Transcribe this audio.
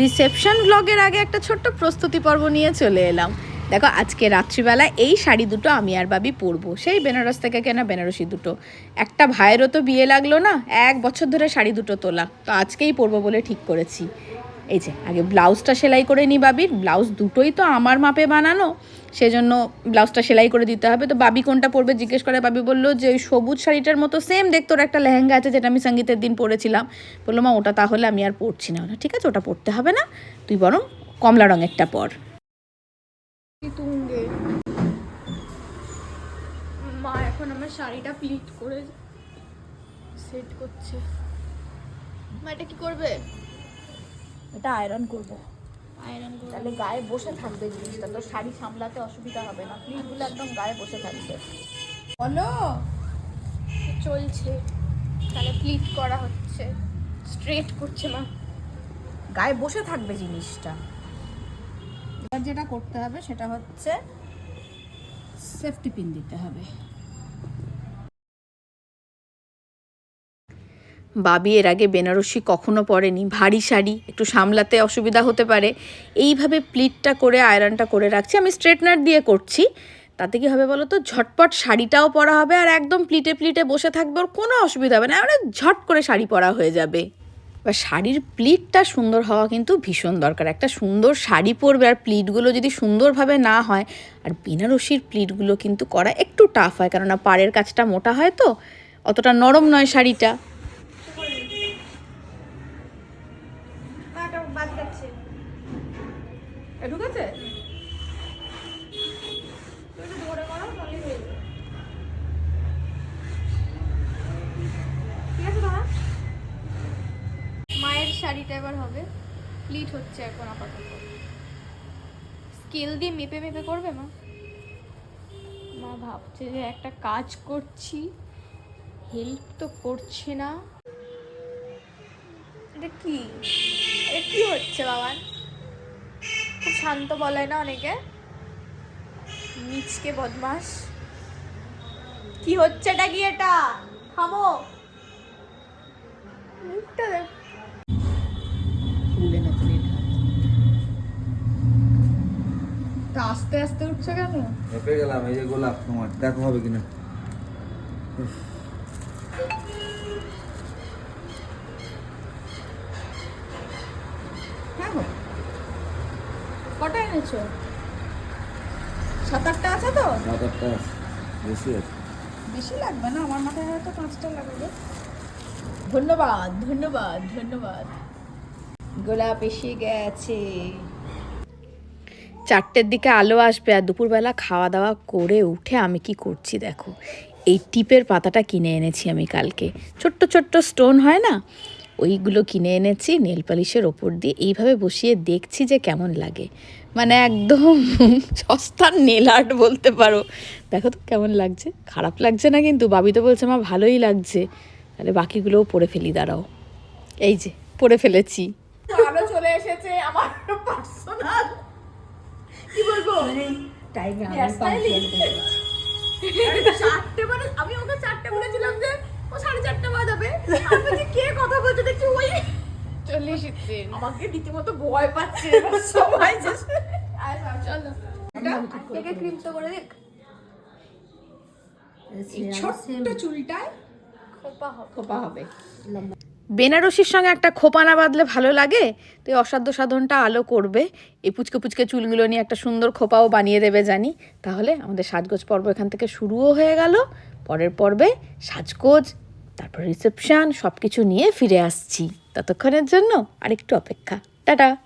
Reception ব্লগের আগে একটা ছোট্ট প্রস্তুতি পর্ব নিয়ে চলে এলাম। দেখো, আজকে রাত্রিবেলা এই শাড়ি দুটো আমি আর বাবি পরবো। সেই বেনারস থেকে কেনা বেনারসি দুটো। একটা ভাইয়েরও তো বিয়ে লাগল না, এক বছর ধরে শাড়ি দুটো তোলা। তো আজকেই পরবো বলে ঠিক করেছি। এই যে, আগে ব্লাউজটা সেলাই করে নিই বাবির। ব্লাউজ দুটোই তো আমার মাপে বানানো। সেজন্য ব্লাউজটা সেলাই করে দিতে হবে। তো বাবি কোনটা পরবে জিজ্ঞেস করে বাবি বলল যে, ওই সবুজ শাড়িটার মতো সেম দেখতো ওর একটা লেহেঙ্গা আছে যেটা আমি সঙ্গীতের দিন পরেছিলাম। বলল, মা, ওটা তাহলে আমি আর পরছি না। ঠিক আছে, ওটা পরতে হবে না। তুই বরং কমলা রঙেরটা পর। মা, এখন আমার শাড়িটা প্লিট করে সেট করছে। মা, এটা কি করবে? এটা আয়রন করব। আয়রন করবে। তাহলে গায়ে বসে থাকবে জিনিসটা তো শাড়ি সামলাতে অসুবিধা হবে না। প্লিটগুলো একদম গায়ে বসে থাকবে। বলো। চলছে। তাহলে প্লিট করা হচ্ছে। স্ট্রেট করছে না গায়ে বসে থাকবে জিনিসটা। এবার যেটা করতে হবে সেটা হচ্ছে সেফটি পিন দিতে হবে। বাবি এর আগে বেনারসি কখনো পরেনি, ভারী শাড়ি, একটু সামলাতে অসুবিধা হতে পারে। এইভাবে প্লিটটা করে, আয়রনটা করে রাখছি। আমি স্ট্রেটনার দিয়ে করছি। তাতে কি হবে বলো তো ঝটপট শাড়িটাও পরা হবে আর একদম প্লিটে প্লিটে বসে থাকবে, ওর কোনো অসুবিধা হবে না। মানে ঝট করে শাড়ি পরা হয়ে যাবে। বা শাড়ির প্লিটটা সুন্দর হওয়া কিন্তু ভীষণ দরকার। একটা সুন্দর শাড়ি পরবে আর প্লিটগুলো যদি সুন্দরভাবে না হয়, আর বেনারসির প্লিটগুলো কিন্তু করা একটু টাফ হয়। কেননা পাড়ের কাছটা মোটা হয় তো, অতটা নরম নয় শাড়িটা। বাদ যাচ্ছে। ঢুকেছে? ধরে করো তাহলে হয়ে যাবে। ঠিক আছে দাদা মায়ের শাড়িটা এবার হবে। প্লিট হচ্ছে এখন আপাতত। স্কেল দিয়ে মেপে মেপে করবে মা? মা ভাবছে যে একটা কাজ করছি। হেল্প তো করছে না। এটা কি? এটা কি হচ্ছে বাবান খুব শান্ত বলায় না অনেকে? নিচকে বদমাস কি হচ্ছে এটা কি এটা? থামো। মুখটা দেখ। আস্তে আস্তে উঠছে কেন? হেঁপে গেলাম এই যে গোলাপ তোমার দেখো হবে কিনা? এনেছো সাত আটটা আছে তো? সাত আটটা বেশি আছে। বেশি লাগবে না? আমার মাথায় হয়তো পাঁচটা লাগবে। ধন্যবাদ ধন্যবাদ ধন্যবাদ। গোলাপ এসে গেছে। চারটের দিকে আলো আসবে আর দুপুরবেলা খাওয়া দাওয়া করে উঠে আমি কি করছি দেখো। এই টিপের পাতাটা কিনে এনেছি আমি কালকে। ছোট্ট ছোট্ট স্টোন হয় না? ওইগুলো কিনে এনেছি নেল পালিশের ওপর দিয়ে এইভাবে বসিয়ে দেখছি যে কেমন লাগে। মানে একদম সস্তার নেল আর্ট বলতে পারো। দেখো তো কেমন লাগছে। খারাপ লাগছে না কিন্তু বাবি তো বলছে মা ভালোই লাগছে। তাহলে বাকিগুলোও পরে ফেলি দাঁড়াও। এই যে পরে ফেলেছি। আলো চলে এসেছে আমার পার্সোনাল কি বলব? টাইমে? চারটে মানে আমি ওকে চারটে বলেছিলাম যে ও সাড়ে চারটে বাজাবে। আমি কে কথা বলছে? দেখছি ওই চলে এসেছে। আমাকে রীতিমতো ভয় পাচ্ছে সবাই যে চলো কেকে ক্রিম তো করে দেখ ছোট্ট চুলটায় খোপা হবে। খোপা হবে। বেনারসির সঙ্গে একটা খোপা না বাঁধলে ভালো লাগে? তো এই অসাধ্য সাধনটা আলো করবে। এই পুচকে পুচকে চুলগুলো নিয়ে একটা সুন্দর খোপাও বানিয়ে দেবে জানি। তাহলে আমাদের সাজগোজ পর্ব এখান থেকে শুরুও হয়ে গেল। পরের পর্বে সাজগোজ, তারপর রিসেপশান সব কিছু নিয়ে ফিরে আসছি। ততক্ষণের জন্য আরেকটু অপেক্ষা। টাটা!